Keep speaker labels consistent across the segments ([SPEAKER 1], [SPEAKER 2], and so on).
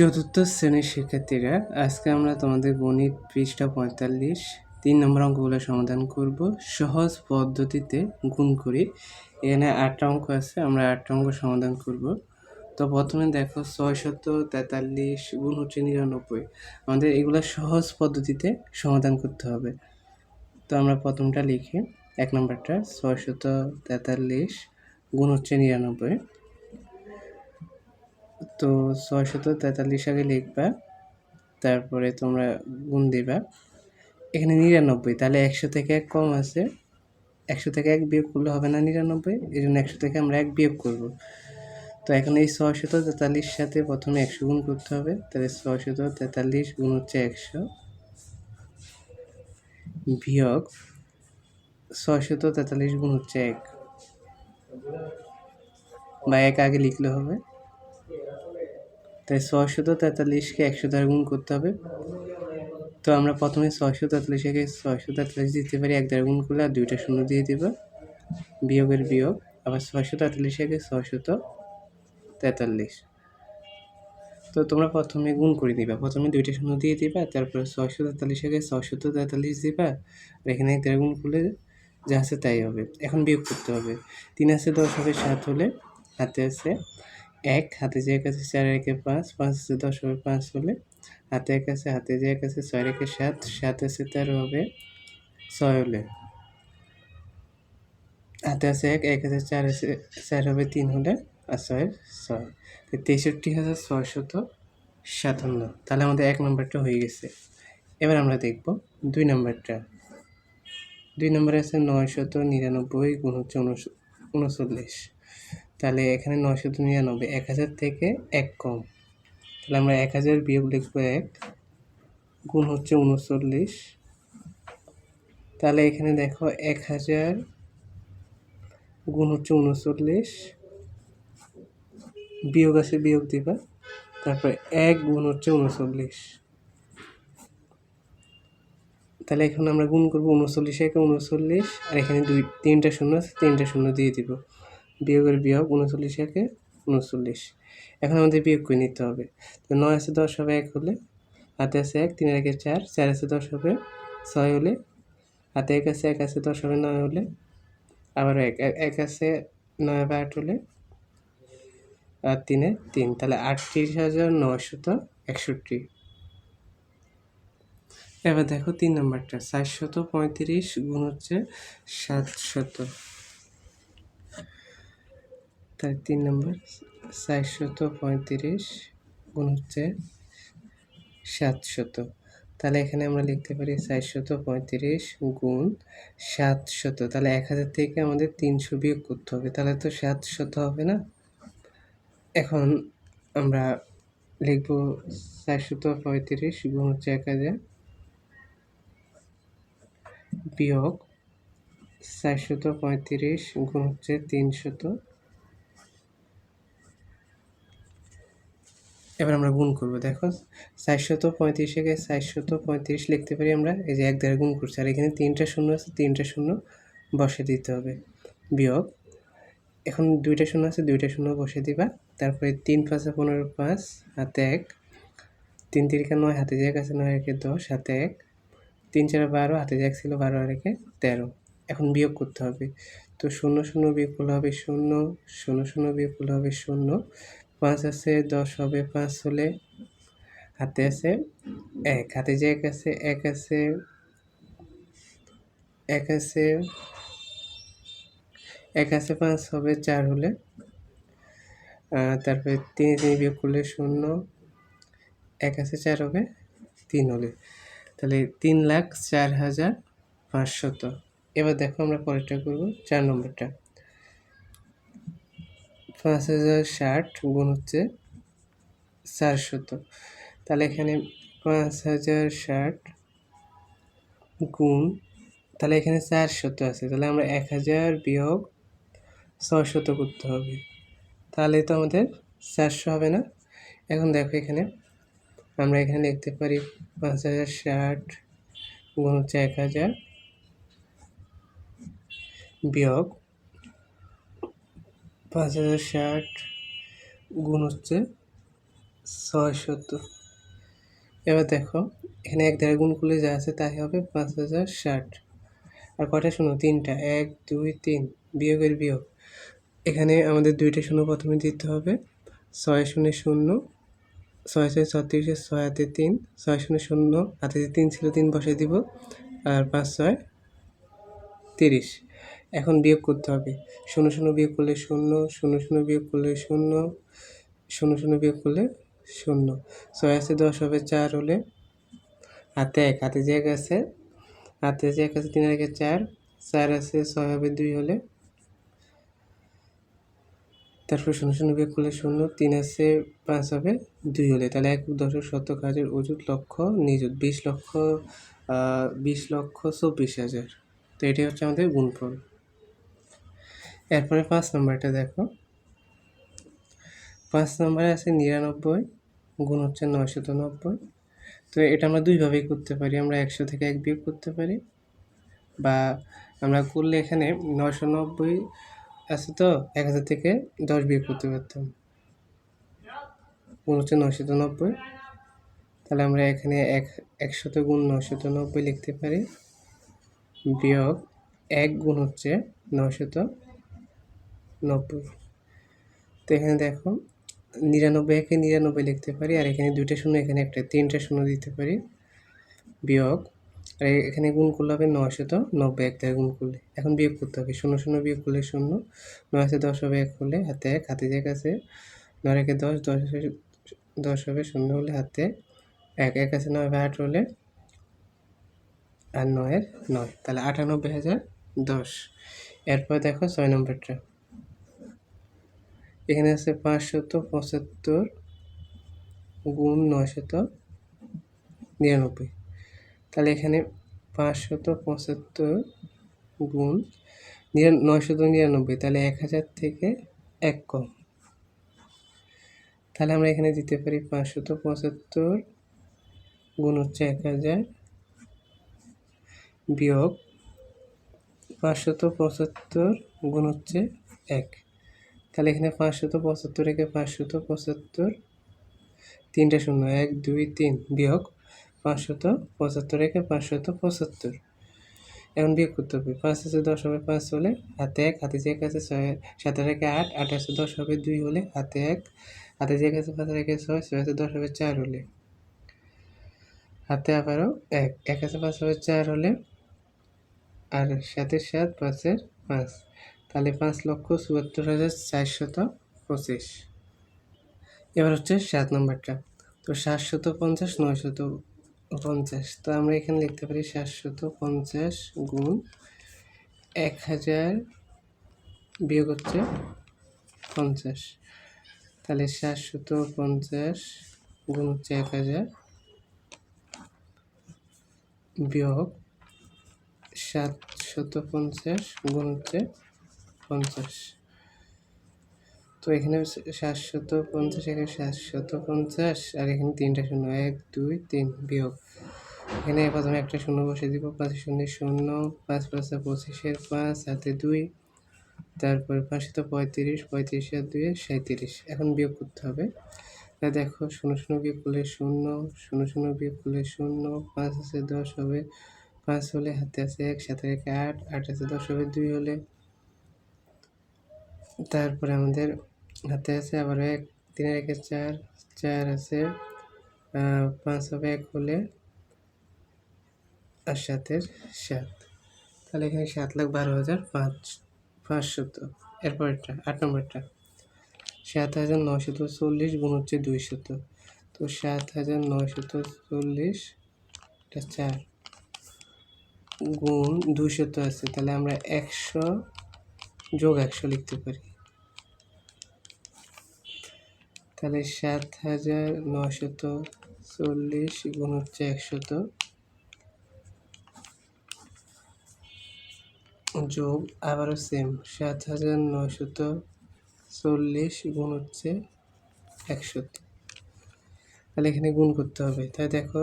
[SPEAKER 1] চতুর্থ শ্রেণির শিক্ষার্থীরা, আজকে আমরা তোমাদের গণিত পৃষ্ঠা পঁয়তাল্লিশ, তিন নম্বর অঙ্কগুলো সমাধান করব। সহজ পদ্ধতিতে গুণ করি। এখানে আটটা অঙ্ক আছে, আমরা আটটা অঙ্ক সমাধান করব। তো প্রথমে দেখো ছয়শত তেতাল্লিশ গুণ হচ্ছে নিরানব্বই। আমাদের এগুলো সহজ পদ্ধতিতে সমাধান করতে হবে। তো আমরা প্রথমটা লিখি। এক নম্বরটা ছয়শত তেতাল্লিশ গুণ হচ্ছে নিরানব্বই। তো ছয়শত তেতাল্লিশ আগে লিখবা, তারপরে তোমরা গুণ দিবা। এখানে নিরানব্বই, তাহলে একশো থেকে এক কম আছে। একশো থেকে এক বিয়োগ করলে হবে না নিরানব্বই এই জন্য একশো থেকে আমরা এক বিয়োগ করব। তো এখন এই ছয়শত তেতাল্লিশ সাথে প্রথমে একশো গুণ করতে হবে, তাহলে ছয়শত তেতাল্লিশ গুণ হচ্ছে একশো বিয়োগ ছয়শত তেতাল্লিশ গুণ হচ্ছে এক। বা এক আগে লিখলে হবে। তাই ছয়শত তেতাল্লিশকে একশো দ্বারা গুণ করতে হবে। তো আমরা প্রথমে ছয়শো তেতাল্লিশকে ছয়শো তেতাল্লিশ দিতে পারি, এক দ্বারা গুণ করলে আর দুইটা শূন্য দিয়ে দিব। বিয়োগের বিয়োগ, আবার ছয়শো তেতাল্লিশকে ছয়শত তেতাল্লিশ। তো তোমরা প্রথমে গুণ করে দিবা। প্রথমে দুইটা শূন্য দিয়ে দিবা, তারপরে ছয়শো তেতাল্লিশকে ছয়শত তেতাল্লিশ দিবা, আর এখানে এক গুণ করলে যা আছে তাই হবে। এখন বিয়োগ করতে হবে। তিন আছে, দশ হবে, সাত হলে হাতে আছে এক, হাতে যে এক আছে চার, একে পাঁচ পাঁচ আছে দশ হবে পাঁচ হলে হাতে এক আছে, হাতে যে এক আছে ছয়, একে সাত সাত আছে তেরো হবে ছয় হলে। হাতে আছে এক এক আছে চার আছে, চার হবে তিন হলে আর ছয় ছয়। তেষট্টি হাজার ছয়শত সাতান্ন। তাহলে আমাদের এক নম্বরটা হয়ে গেছে। এবার আমরা দেখব দুই নম্বরটা। দুই নম্বরে আছে নয়শত নিরানব্বই গুণ হচ্ছে উনচল্লিশ। তাহলে এখানে নয়শত নিরানব্বই, এক হাজার থেকে এক কম। তাহলে আমরা এক হাজার বিয়োগ লিখব এক, গুণ হচ্ছে উনচল্লিশ। তাহলে এখানে দেখো এক হাজার গুণ হচ্ছে উনচল্লিশ, বিয়োগ আছে বিয়োগ দিবা, তারপরে এক গুণ হচ্ছে উনচল্লিশ। তাহলে এখন আমরা গুণ করব উনচল্লিশ একে উনচল্লিশ, আর এখানে দুই, তিনটা শূন্য আছে, তিনটা শূন্য দিয়ে দিব। বিয়োগের বিয়োগ উনচল্লিশ একে উনচল্লিশ। এখন আমাদের বিয়োগ করে নিতে হবে। তো নয় আছে দশ হবে এক হলে, হাতে আছে এক, তিনের একে চার চার আছে দশ হবে ছয় হলে, হাতে এক আছে এক, আছে দশ হবে নয় হলে, আবার এক এক আছে নয় বা আট হলে, আর তিনে তিন। তাহলে আটত্রিশ হাজার নয়শত একষট্টি। এবার দেখো তিন নম্বরটা, চারশত পঁয়ত্রিশ গুণ হচ্ছে সাতশত। তাই তিন নম্বর চারশত পঁয়ত্রিশ গুণ হচ্ছে সাতশত। তাহলে এখানে আমরা লিখতে পারি চারশত পঁয়ত্রিশ গুণ সাতশত। তাহলে এক হাজার থেকে আমাদের তিনশো বিয়োগ করতে হবে। তাহলে তো সাতশত হবে না? এখন আমরা লিখব চারশত পঁয়ত্রিশ গুণ হচ্ছে এক হাজার বিয়োগ চারশত পঁয়ত্রিশ গুণ হচ্ছে তিনশত। এবার আমরা গুণ করব। দেখো, চারশত পঁয়ত্রিশকে চারশত পঁয়ত্রিশ লিখতে পারি আমরা, এই যে এক দ্বারা গুণ করছি, আর এখানে তিনটা শূন্য আছে, তিনটা শূন্য বসে দিতে হবে। বিয়োগ, এখন দুইটা শূন্য আছে, দুইটা শূন্য বসে দিবা। তারপরে তিন পাঁচে পনেরো পাঁচ, হাতে এক। তিন তিরিকা নয়, হাতে যে এক আছে, নয় একে দশ, হাতে এক। তিন চার বারো, হাতে যে এক ছিল, বারো আর একে তেরো। এখন বিয়োগ করতে হবে। তো শূন্য শূন্য বিয়োগ করলে হবে শূন্য শূন্য শূন্য বিয়োগ করলে হবে শূন্য। পাঁচ আছে, দশ হবে, পাঁচ হলে হাতে আছে এক, হাতে যে এক আছে এক আছে এক আছে এক আছে, পাঁচ হবে, চার হলে তারপরে তিন তিন বিয়োগ করলে শূন্য, এক আছে, চার হবে, তিন হলে। তাহলে তিন লাখ চার হাজার পাঁচশত। এবার দেখো আমরা পরেরটা করব, চার নম্বরটা। পাঁচ হাজার ষাট গুণ হচ্ছে চারশত তাহলে এখানে পাঁচ হাজার ষাট গুণ, তাহলে এখানে চারশত আছে, তাহলে আমরা এক হাজার বিয়োগ ছয়শত করতে হবে। তাহলে তো আমাদের চারশো হবে না। এখন দেখো এখানে আমরা এখানে লিখতে পারি পাঁচ হাজার ষাট গুণ হচ্ছে এক হাজার বিয়োগ পাঁচ হাজার ষাট গুণ হচ্ছে ছয়শত। এবার দেখো, এখানে এক দ্বারা গুণ করলে যা আছে তাই হবে পাঁচ হাজার ষাট। আর কটা শূন্য? তিনটা। এক, দুই, তিন। বিয়োগের বিয়োগ। এখানে আমাদের দুইটা শূন্য প্রথমে দিতে হবে। ছয় শূন্য শূন্য, ছয় ছয় ছত্রিশে ছয় হাতে তিন। ছয় শূন্য শূন্য হাতে তিন ছিল তিন বসে দিব। আর পাঁচ ছয় তিরিশ। এখন বিয়োগ করতে হবে। শূন্য শূন্য বিয়োগ করলে শূন্য শূন্য শূন্য বিয়োগ করলে শূন্য শূন্য শূন্য বিয়োগ করলে শূন্য। ছয় আছে, দশ হবে, চার হলে হাতে এক, হাতে যে এক আছে, হাতে যে এক আছে, তিন আগে চার চার আছে, ছয় হবে, দুই হলে তারপর শূন্য শূন্য বিয়োগ করলে শূন্য, তিন আছে, পাঁচ হবে, দুই হলে। তাহলে এক দশক শতক হাজার অযুত লক্ষ নিযুত, বিশ লক্ষ বিশ লক্ষ চব্বিশ হাজার। তো এটি হচ্ছে আমাদের গুণফল। এরপরে পাঁচ নম্বরটা দেখো। পাঁচ নম্বরে আছে নিরানব্বই গুণ হচ্ছে নয়শত নব্বই। তো এটা আমরা দুইভাবেই করতে পারি, আমরা একশো থেকে এক বিয়োগ করতে পারি। বা আমরা করলে এখানে নয়শো নব্বই আছে তো, এক হাজার থেকে দশ বিয়োগ করতে পারতাম। গুণ হচ্ছে নয়শত নব্বই। তাহলে আমরা এখানে এক, একশত গুণ নয়শত নব্বই লিখতে পারি। বিয়োগ এক গুণ হচ্ছে নয়শত নব্বই। তো এখানে দেখো, নিরানব্বই একে নিরানব্বই লিখতে পারি, আর এখানে দুইটা শূন্য, এখানে একটা, তিনটা শূন্য দিতে পারি। বিয়োগ, আর এখানে গুণ করলে হবে নয়শত নব্বই, এক দ্বারা গুণ করলে। এখন বিয়োগ করতে হবে, শূন্য শূন্য বিয়োগ করলে শূন্য, নয় হাতে দশ হবে এক হলে হাতে এক হাতে এক আছে, নয় একে দশ দশ দশ হবে শূন্য হলে হাতে এক এক আছে নয় হবে আট হলে আর নয়ের নয়। তাহলে আটানব্বই হাজার দশ। এরপর দেখো ছয় নম্বরটা। এখানে আছে পাঁচশত পঁচাত্তর গুণ নয়শত নিরানব্বই। তাহলে এখানে পাঁচশত পঁচাত্তর গুণ নয়শত নিরানব্বই, তাহলে এক হাজার থেকে এক কম। তাহলে আমরা এখানে দিতে পারি পাঁচশত পঁচাত্তর গুণ হচ্ছে এক হাজার বিয়োগ পাঁচশত পঁচাত্তর গুণ হচ্ছে এক। তাহলে এখানে পাঁচশত, পঁচাত্তর একে পাঁচশত, পঁচাত্তর, তিনটা শূন্য, এক, দুই, তিন বিয়োগ পাঁচশত, পঁচাত্তর একে পাঁচশত, পঁচাত্তর। এখন বিয়োগ করতে হবে। পাঁচ আছে দশ হবে, পাঁচ হলে হাতে এক, হাতে যে এক আছে ছয়, সাতের একে আট আট আছে দশ হবে, দুই হলে হাতে এক, হাতে যে এক আছে পাঁচের একে ছয় ছয় আছে দশ হবে, চার হলে। হাতে আবারও এক এক আছে পাঁচ হবে, চার হলে, আর সাতের সাত, পাঁচের পাঁচ। তাহলে পাঁচ লক্ষ চুয়াত্তর হাজার চারশত পঁচিশ। এবার হচ্ছে সাত নম্বরটা। তো সাতশত পঞ্চাশ, নয়শত পঞ্চাশ। তো আমরা এখানে লিখতে পারি সাতশত পঞ্চাশ গুণ এক হাজার বিয়োগ হচ্ছে পঞ্চাশ। তাহলে সাতশত পঞ্চাশ গুণ হচ্ছে এক হাজার বিয়োগ সাতশত পঞ্চাশ গুণ হচ্ছে পঞ্চাশ। তো এখানে সাতশত পঞ্চাশ, এখানে সাতশত পঞ্চাশ, আর এখানে তিনটা শূন্য। এক, দুই, তিন, বিয়োগ। এখানে প্রথমে একটা শূন্য বসে দিব। পাঁচ শূন্য শূন্য, পাঁচ পাঁচা পঁচিশের পাঁচ হাতে দুই। তারপরে পাঁচশত পঁয়ত্রিশ পঁয়ত্রিশ, আর দুই সাঁত্রিশ এখন বিয়োগ করতে হবে। তা দেখো, শূন্য শূন্য বিয়োগ করলে শূন্য শূন্য শূন্য বিয়োগ করলে শূন্য, পাঁচ আছে দশ হবে, পাঁচ হলে হাতে আছে এক সাথে রেখে আট আট আছে দশ হবে দুই হলে তারপরে আমাদের হাতে আছে আবার এক, তিনের একে চার চার আছে পাঁচ হবে এক হলে আর সাতের সাত। তাহলে এখানে সাত লাখ বারো হাজার পাঁচ, পাঁচশত এরপরটা আট নম্বরটা। সাত হাজার নশত চল্লিশ গুণ হচ্ছে দুইশত। তো সাত হাজার নশত চল্লিশ, এটা চার গুণ দুইশত আছে। তাহলে আমরা একশো যোগ একশো লিখতে পারি। তাহলে সাত হাজার নশত চল্লিশ গুণ হচ্ছে একশত যোগ আবারও সেম সাত হাজার নশত চল্লিশ গুণ হচ্ছে একশত। তাহলে এখানে গুণ করতে হবে। তাই দেখো,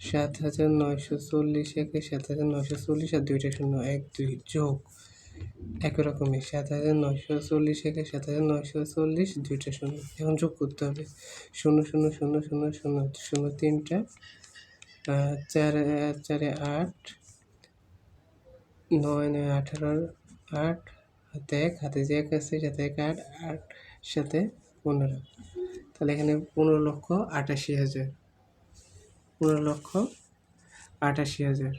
[SPEAKER 1] সাত হাজার নয়শো চল্লিশ একে সাত হাজার নয়শো চল্লিশ আর দুইটা শূন্য, এক, দুই, যোগ। একই রকমই, সাত হাজার নয়শো চল্লিশ একে সাত হাজার নয়শো চল্লিশ, দুইটা শূন্য। এখন যোগ করতে হবে। শূন্য শূন্য শূন্য শূন্য শূন্য শূন্য তিনটা চার, চারে আট, নয় নয়, আঠারো, আট হাতে এক, হাতে যে এক আছে, সাথে এক, আট আট, সাথে পনেরো। তাহলে এখানে পনেরো লক্ষ আটাশি হাজার। পনেরো লক্ষ আটাশি হাজার।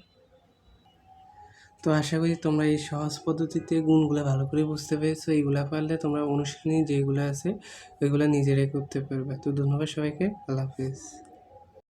[SPEAKER 1] তো আশা করি তোমরা এই সহজ পদ্ধতিতে গুণগুলো ভালো করে বুঝতে পেরেছ। এইগুলো পারলে তোমরা অনুশীলনী যেগুলো আছে, ওইগুলো নিজেরাই করতে পারবে। তো ধন্যবাদ সবাইকে। আল্লাহ হাফিজ।